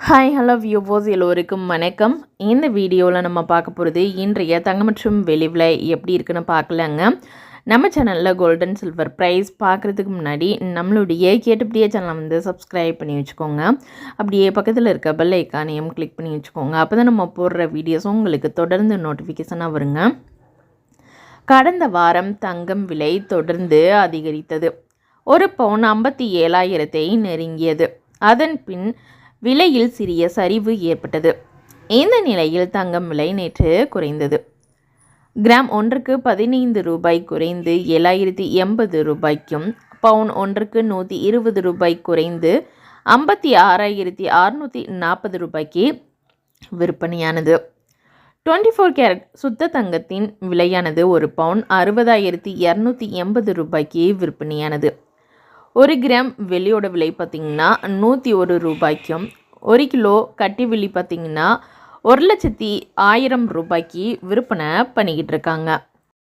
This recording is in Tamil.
ஹாய் ஹலோ வியூவோஸ் எல்லோருக்கும் வணக்கம். இந்த வீடியோவில் நம்ம பார்க்க போகிறது இன்றைய தங்கம் மற்றும் வெளிவில் எப்படி இருக்குன்னு பார்க்கலாங்க. நம்ம சேனலில் கோல்டன் சில்வர் ப்ரைஸ் பார்க்குறதுக்கு முன்னாடி நம்மளுடைய கேட்டுப்படியே சேனலை வந்து சப்ஸ்கிரைப் பண்ணி வச்சுக்கோங்க. அப்படியே பக்கத்தில் இருக்க பெல் ஐக்கானையும் கிளிக் பண்ணி வச்சுக்கோங்க. அப்போ தான் நம்ம போடுற வீடியோஸும் உங்களுக்கு தொடர்ந்து நோட்டிஃபிகேஷனாக வருங்க. கடந்த வாரம் தங்கம் விலை தொடர்ந்து அதிகரித்தது. ஒரு பவுன் ஐம்பத்தி ஏழாயிரத்தை நெருங்கியது. அதன் பின் விலையில் சிறிய சரிவு ஏற்பட்டது. இந்த நிலையில் தங்கம் விலை நேற்று குறைந்தது. கிராம் ஒன்றுக்கு பதினைந்து ரூபாய் குறைந்து ஏழாயிரத்தி எண்பது ரூபாய்க்கும் பவுன் ஒன்றுக்கு நூற்றி இருபது ரூபாய் குறைந்து ஐம்பத்தி ஆறாயிரத்தி அறுநூற்றி நாற்பது ரூபாய்க்கு விற்பனையானது. டுவெண்ட்டி ஃபோர் கேரட் சுத்த தங்கத்தின் விலையானது ஒரு பவுன் அறுபதாயிரத்தி இரநூத்தி எண்பது ரூபாய்க்கு விற்பனையானது. ஒரு கிராம் வெள்ளியோட விலை பார்த்திங்கன்னா நூற்றி ஒரு ரூபாய்க்கும் ஒரு கிலோ கட்டி வெள்ளி பார்த்திங்கன்னா ஒரு லட்சத்தி ஆயிரம் ரூபாய்க்கு விற்பனை பண்ணிக்கிட்டு இருக்காங்க.